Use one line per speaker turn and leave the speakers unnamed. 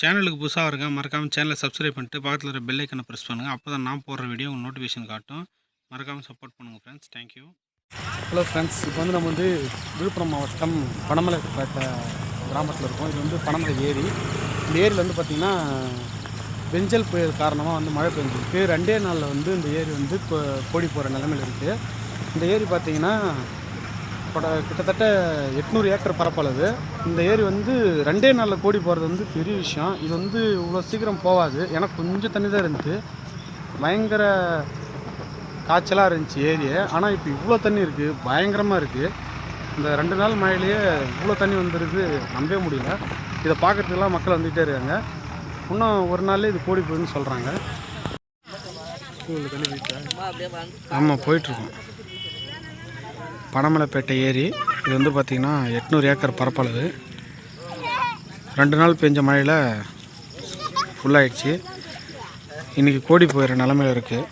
சேனலுக்கு புதுசாக இருங்க மறக்காமல் சேனலை சப்ஸ்கிரைப் பண்ணிட்டு பக்கத்தில் இருக்கிற பெல் ஐக்கனை ப்ரெஸ் பண்ணுங்கள் அப்போ தான் நான் போடுற வீடியோ உங்களுக்கு நோட்டிஃபிகேஷன் காட்டும். மறக்காமல் சப்போர்ட் பண்ணுங்கள் ஃப்ரெண்ட்ஸ் தேங்க்யூ
ஹலோ ஃப்ரெண்ட்ஸ் இப்போ வந்து நம்ம வந்து விழுப்புரம் மாவட்டம் பனமலை கிராமத்தில் இருக்கோம். இது வந்து பனமலை ஏரி. இந்த ஏரியில் வந்து பார்த்திங்கன்னா வெஞ்சல் புயல் காரணமாக வந்து மழை பெஞ்சிருக்கு. ரெண்டே நாளில் வந்து இந்த ஏரி வந்து கோடி போகிற நிலமையில் இருக்குது இந்த ஏரி பார்த்திங்கன்னா பட கிட்டத்தட்ட எட்நூறு ஏக்கர் பரப்பளவு. இந்த ஏரி வந்து ரெண்டே நாளில் கோடி போகிறது வந்து பெரிய விஷயம். இது வந்து இவ்வளோ சீக்கிரம் போகாது. ஏன்னா கொஞ்சம் தண்ணி தான் இருந்துச்சு. பயங்கர காய்ச்சலாக இருந்துச்சு ஏரியை. ஆனால் இப்போ இவ்வளோ தண்ணி இருக்குது பயங்கரமாக இருக்குது இந்த ரெண்டு நாள் மழையிலேயே இவ்வளோ தண்ணி வந்துருக்கு நம்பவே முடியல. இதை பார்க்கறதுக்கெல்லாம் மக்கள் வந்துகிட்டே இருக்காங்க. இன்னும் ஒரு நாள்லேயே இது கோடி போகுதுன்னு சொல்கிறாங்க ஆமாம் போயிட்டுருக்கோம் பனமலைப்பேட்டை ஏரி. இது வந்து பார்த்திங்கன்னா எட்நூறு ஏக்கர் பரப்பளவு. ரெண்டு நாள் பெஞ்ச மழையில் ஃபுல்லாகிடுச்சு இன்றைக்கி கோடி போயிடுற நிலமையில இருக்குது